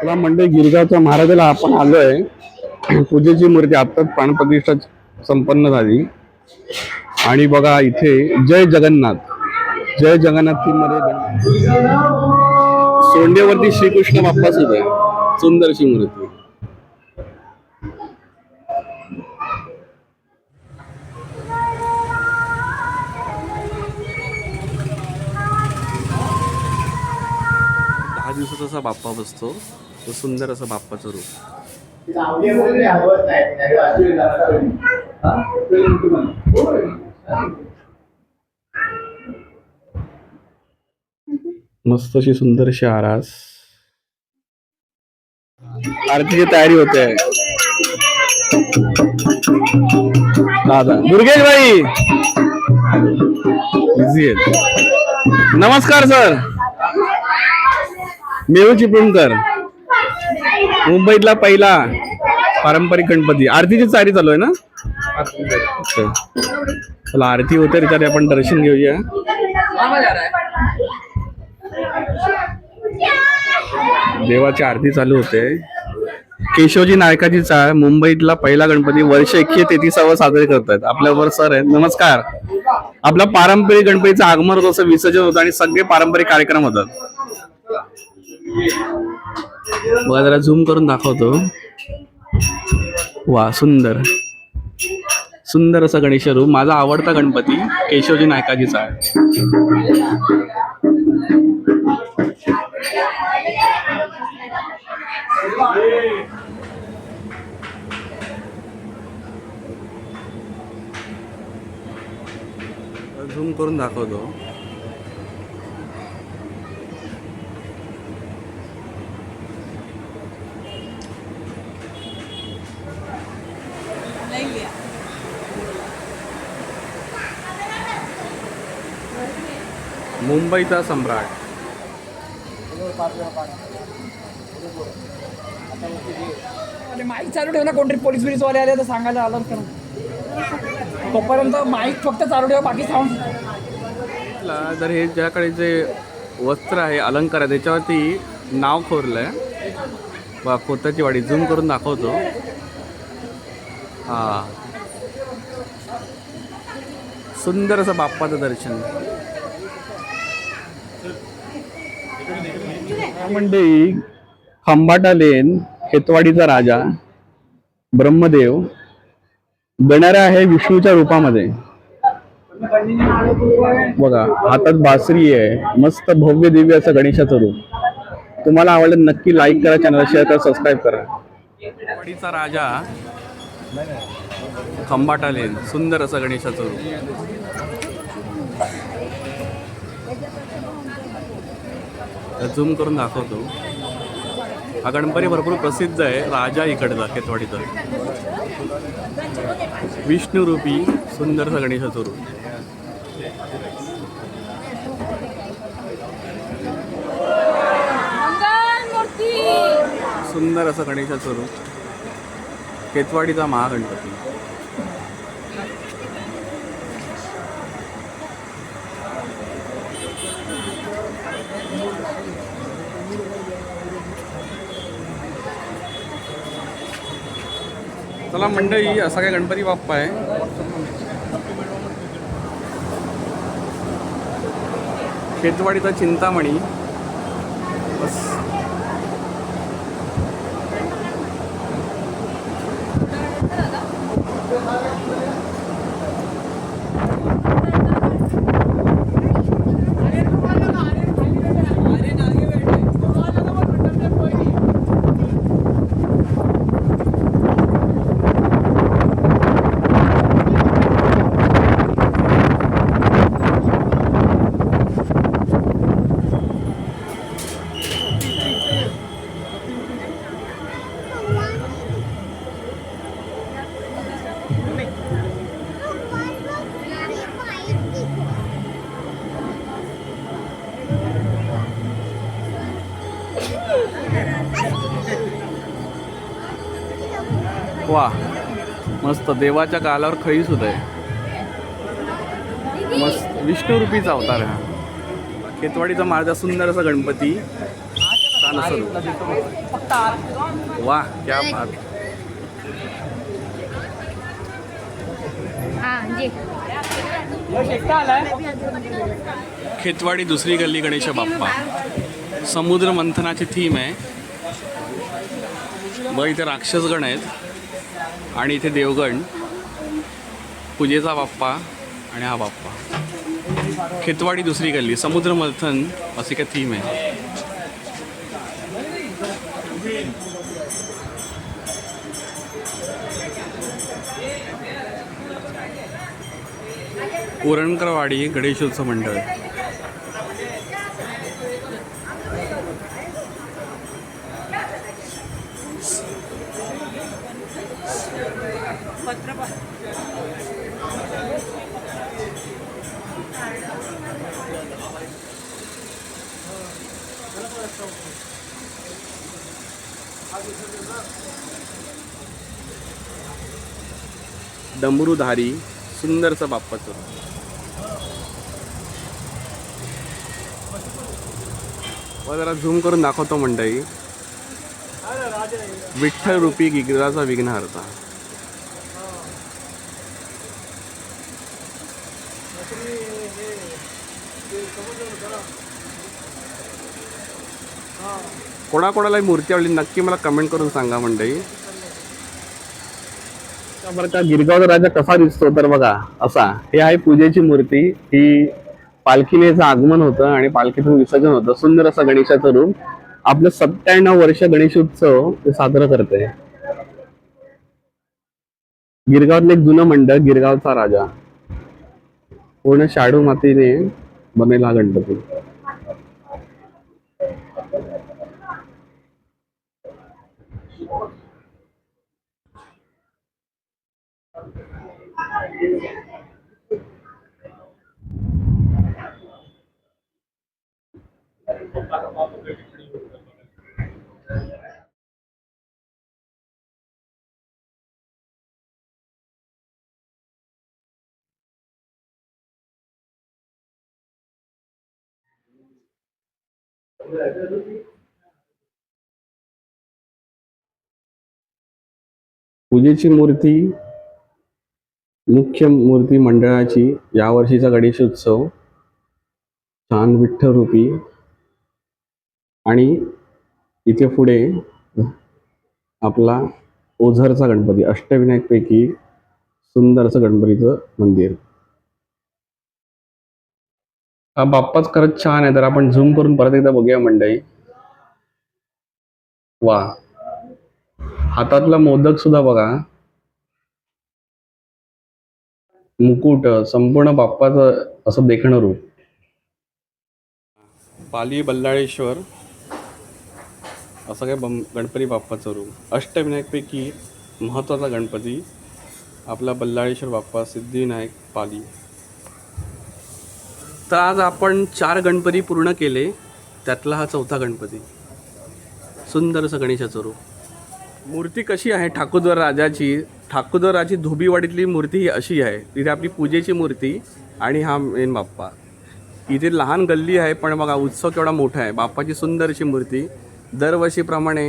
तुला मंडळी गिरगावच्या महाराजाला आपण आलोय. पूजेची मूर्ती आत्ताच प्राणप्रतिष्ठा संपन्न झाली. आणि बघा इथे जय जगन्नाथ. जय जगन्नाथमध्ये सोंडेवरती श्रीकृष्ण बाप्पा सुद्धा सुंदरशी मूर्ती. दिवसाचा असा बाप्पा बसतो तो सुंदर असा बाप्पाचं रूप. मस्त अशी सुंदरशी आरास. आरतीची तयारी होते. दादा दुर्गेश भाई नमस्कार सर मेहू चिपळूणकर. मुंबईतला पहिला पारंपरिक गणपती. आरतीची तयारी चालू आहे ना? चला आरती होते तरी आपण दर्शन घेऊया. देवाची आरती चालू होते. केशवजी नायकाची चाळ मुंबईतला पहिला गणपती वर्ष एकशे तेहतीसावं साजरे करतात आपल्याबरोबर सर आहे नमस्कार. आपला पारंपरिक गणपतीचं आगमन होतं असं विसर्जन होतं आणि सगळे पारंपरिक कार्यक्रम होतात. बघा जरा झूम करून दाखवतो. वा सुंदर. सुंदर असा गणेश रूप. माझा आवडता गणपती केशवजी नायकाजीचा आहे. झूम करून दाखवतो. मुंबईचा सम्राट. अरे माईक चालू ठेव ना कोणतरी पोलीस बिलीस वाले आले तर सांगायला आलं तर. तोपर्यंत माईक फक्त चालू ठेव बाकी साऊंड ला जर हे ज्याकडे जे वस्त्र आहे अलंकार आहे त्याच्यावरती नाव खोरलंय वा खोताची वाडी झूम करून दाखवतो. हा. सुंदर असं बाप्पाचं दर्शन. मंडळी खंबाटा लेन हेतवाडीचा राजा ब्रह्मदेव गणारा आहे विष्णूच्या रूपामध्ये. बघा हातात बासरी आहे मस्त भव्य दिव्य असं गणेशाचं रूप. तुम्हाला आवडलं नक्की लाईक करा चॅनल शेअर करा सबस्क्राईब करा. राजा खंबाटा लेन सुंदर असं गणेशाचं रूप. झूम करून दाखवतो. हा गणपती भरपूर प्रसिद्ध आहे. राजा इकडचा केतवाडीचा. विष्णुरूपी सुंदरसा गणेशाचं रूप सुंदर असं गणेशाचं रूप केतवाडीचा महागणपती. चला मंडळी असा काय गणपती बाप्पा आहे. खेतवाडीचा चिंतामणी. बस. वा. मस्त देवाच्या गालावर खळी सुद्धा आहे. मस्त विष्णुरूपीचा अवतार आहे हा. खेतवाडीचा माझा सुंदर असा गणपती. छान असं रूप. वा क्या बात. हां जे. खेतवाडी दुसरी गल्ली गणेश बाप्पा. समुद्र मंथनाची थीम आहे. बघ इथे राक्षसगण आहेत. आणि इथे देवगण पूजेचा बाप्पा आणि हा बाप्पा. खेतवाडी दुसरी गल्ली समुद्र मंथन अशी काय थीम आहे. उरणकरवाडी गणेशोत्सव मंडळ. डमरूधारी सुंदरचं बाप्पाचं व जरा झूम करून दाखवतो मंडळी. विठ्ठल रूपी गिगराचा विघ्नहर्ता. कोणाकोणाला मूर्ती आवडली नक्की मला कमेंट करून सांगा मंडळी. बरं का गिरगावचा राजा कसा दिसतो तर बघा असा. हे आहे पूजेची मूर्ती. ही पालखीनेचं आगमन होतं आणि पालखीतून विसर्जन होतं. सुंदर असं गणेशाचं रूप. आपलं सत्त्याण्णव वर्ष गणेशोत्सव ते साजरं करते गिरगावातलं एक जुनं मंडळ गिरगावचा राजा. पूर्ण शाडू मातीने बनेला गणपती. पूजेची मूर्ती मुख्य मूर्ती मंडळाची यावर्षीचा गणेशोत्सव छान विठ्ठलरूपी आणि इथे पुढे आपला ओझरचा गणपती अष्टविनायकपैकी सुंदरचं गणपतीचं मंदिर. हा बाप्पाच खरंच छान आहे तर आपण झूम करून परत एकदा बघूया मंडळी. वा. हातातला मोदक सुद्धा बघा. मुकुट संपूर्ण बाप्पाचं असं देखणं रूप. पाली बल्लाळेश्वर असं काय बम गणपती बाप्पाचं रूप. अष्टविनायकपैकी महत्त्वाचा गणपती आपला बल्लाळेश्वर बाप्पा सिद्धिविनायक पाली. तर आज आपण चार गणपती पूर्ण केले त्यातला हा चौथा गणपती. सुंदर असं गणेशाचं रूप. मूर्ती कशी आहे ठाकूरद्वार राजाची? ठाकूरद्वार धोबीवाडीतली मूर्ती ही अशी आहे तिथे आपली पूजेची मूर्ती आणि हा मेन बाप्पा. इथे लहान गल्ली आहे पण बघा उत्सव केवढा मोठा आहे. बाप्पाची सुंदरशी मूर्ती. दरवर्षीप्रमाणे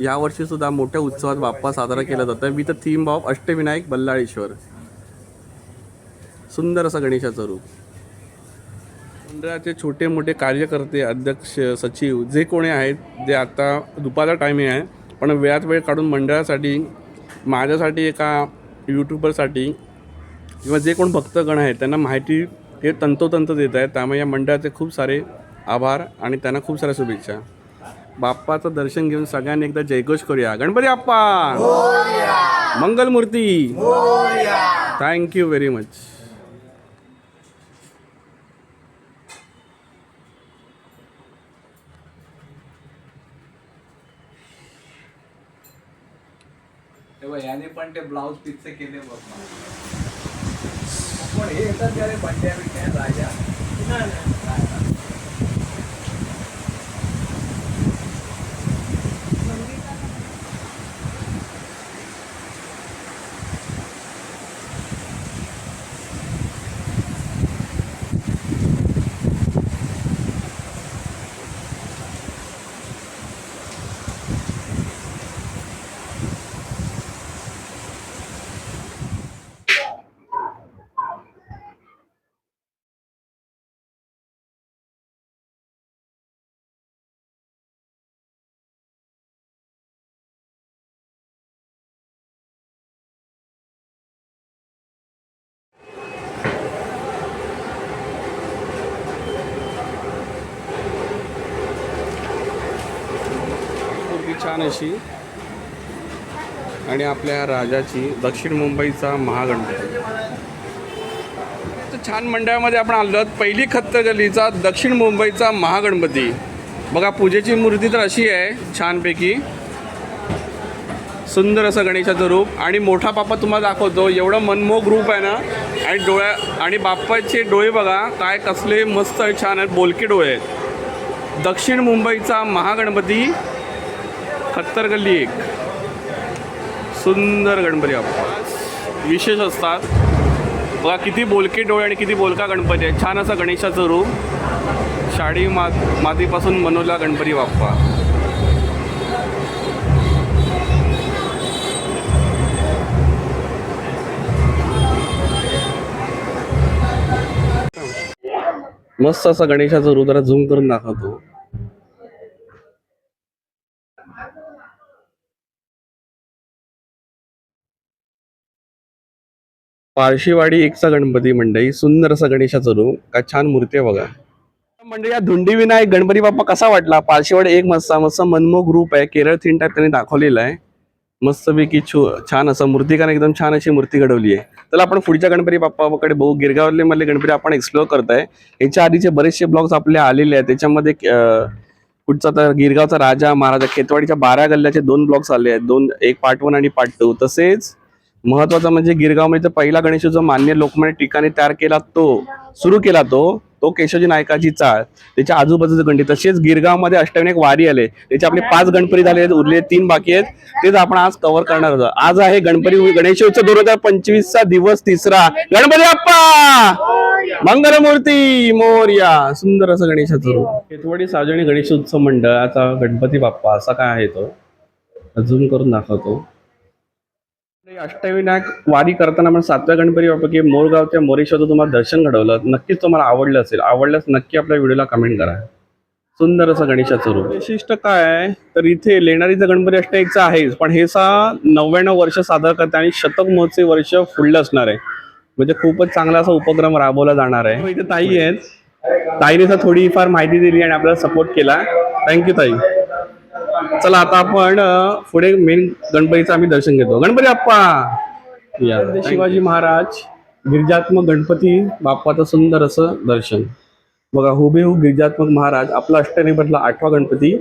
यावर्षीसुद्धा मोठ्या उत्सवात बाप्पा साजरा केला जातं. With theme of Ashtavinayak Ballaleshwar. सुंदर असं गणेशाचं रूप. मंडळाचे छोटे मोठे कार्यकर्ते अध्यक्ष सचिव जे कोणी आहेत जे आता दुपारचा टायमिंग आहे पण वेळात वेळ काढून मंडळासाठी माझ्यासाठी एका यूट्यूबरसाठी किंवा जे कोण भक्तगण आहेत त्यांना माहिती हे तंतोतंत देत आहेत. त्यामुळे या मंडळाचे खूप सारे आभार आणि त्यांना खूप साऱ्या शुभेच्छा. बाप्पाचं दर्शन घेऊन सगळ्यांनी एकदा जयघोष करूया. Ganpati Bappa! Mangalmurti! Thank you very much तेव्हा याने पण ते ब्लाऊज पिच्चे केले बघ. पण हे येतात त्यारे बंड्या बिंड्या राजा नाही. छान अशी आणि आपल्या राजाची दक्षिण मुंबईचा महागणपती तर छान मंडळामध्ये आपण आलो आहोत. पहिली खत्तगलीचा दक्षिण मुंबईचा महागणपती. बघा पूजेची मूर्ती तर अशी आहे छानपैकी. सुंदर असं गणेशाचं रूप. आणि मोठा बाप्पा तुम्हाला दाखवतो एवढं मनमोहक रूप आहे ना. आणि डोळ्या आणि बाप्पाचे डोळे बघा काय कसले मस्त छान आहेत बोलके डोळे आहेत. दक्षिण मुंबईचा महागणपती खत्तर गल्ली एक. सुंदर गणपती बाप्पा. विशेष असतात. बघा किती बोलके डोळे आणि किती बोलका गणपती आहे छान असा गणेशाचं रूप शाडी मात मातीपासून बनवला गणपती बाप्पा. मस्त असा गणेशाचं रूप जरा झूम करून दाखवतो. पारशीवाडी एकचा गणपती मंडई सुंदर असं गणेशाचं रूप. काय छान मूर्ती आहे बघा. म्हणजे या धुंडी विनायक गणपती बाप्पा कसा वाटला? पारशीवाडी एक मस्त मस्त मनमोह रूप आहे. केरळ थीम टाईप त्यांनी दाखवलेलं आहे. मस्तपैकी छो छान असं मूर्तिकान एकदम छान अशी मूर्ती घडवली आहे. तर आपण पुढच्या गणपती बाप्पाकडे बघू. गिरगावले मधले गणपती आपण एक्सप्लोअर करताय. याच्या आधीचे बरेचसे ब्लॉग्स आपले आलेले आहेत. त्याच्यामध्ये कुठचा पुढचा तर गिरगावचा राजा महाराजा खेतवाडीच्या बारा गल्ल्याचे दोन ब्लॉग्स आले आहेत. दोन एक पार्ट वन आणि पार्ट टू तसेच महत्त्वाचा म्हणजे गिरगावमध्ये पहिला गणेश जो मान्य लोकमान्य ठिकाणी तयार केला तो सुरू केला तो तो केशवजी नायकाची चाळ त्याच्या आजूबाजूचे गणपती. तसेच गिरगावमध्ये अष्टविनायक वारी आले त्याचे आपले पाच गणपती झाले उरले तीन बाकी आहेत. तेच आपण आज कव्हर करणार आहोत. आज आहे गणपती गणेशोत्सव दोन हजार पंचवीस चा दिवस तिसरा. गणपती बाप्पा! मंगलमूर्ती मोर्या सुंदर असं गणेशाचं रूप. केतवाडी सार्वजनिक गणेशोत्सव मंडळाचा गणपती बाप्पा असा काय आहे तो? अजून करून दाखवतो. अष्टविनायक वारी करताना आपण सातव्या गणपती बाप्पा मोरगावच्या मोरेश्वरचं तुम्हाला दर्शन घडवलं नक्कीच तुम्हाला आवडलं असेल. आवडल्यास नक्की आपल्या व्हिडिओला कमेंट करा. सुंदर असं गणेशाचं रूप. वैशिष्ट्य काय आहे? तर इथे लेणारीचा गणपती अष्टविनायकचा आहेच पण हे सा नव्याण्णव वर्ष सादर करते आणि शतक महोत्सवी वर्ष फुडलं असणार आहे. म्हणजे खूपच चांगला असा उपक्रम राबवला जाणार आहे. इथे ताई आहेत. ताईने थोडीफार माहिती दिली आणि आपल्याला सपोर्ट केला. थँक्यू ताई. चला आता आपण पुढे मेन गणपतीचं आम्ही दर्शन घेतो. गणपती बाप्पा! या शिवाजी महाराज गिरिजात्मक गणपती बाप्पाचं सुंदर असं दर्शन. बघा हुबेहूब गिरिजात्मक महाराज आपला अष्टनिपटला आठवा गणपती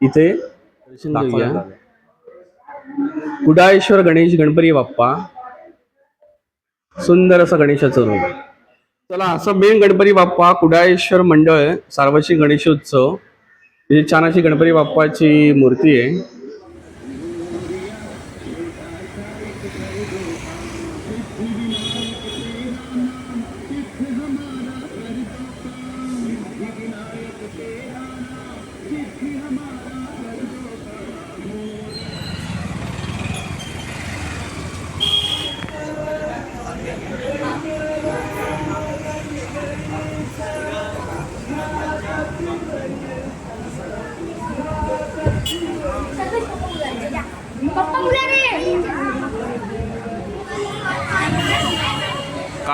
इथे दर्शन कुडाळेश्वर गणेश गणपती बाप्पा. सुंदर असं गणेशाचं रूप. चला असं मेन गणपती बाप्पा कुडाळेश्वर मंडळ सार्वजनिक गणेशोत्सव. ही छान अशी गणपती बाप्पाची मूर्ती आहे.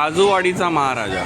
राजूवाडीचा महाराजा.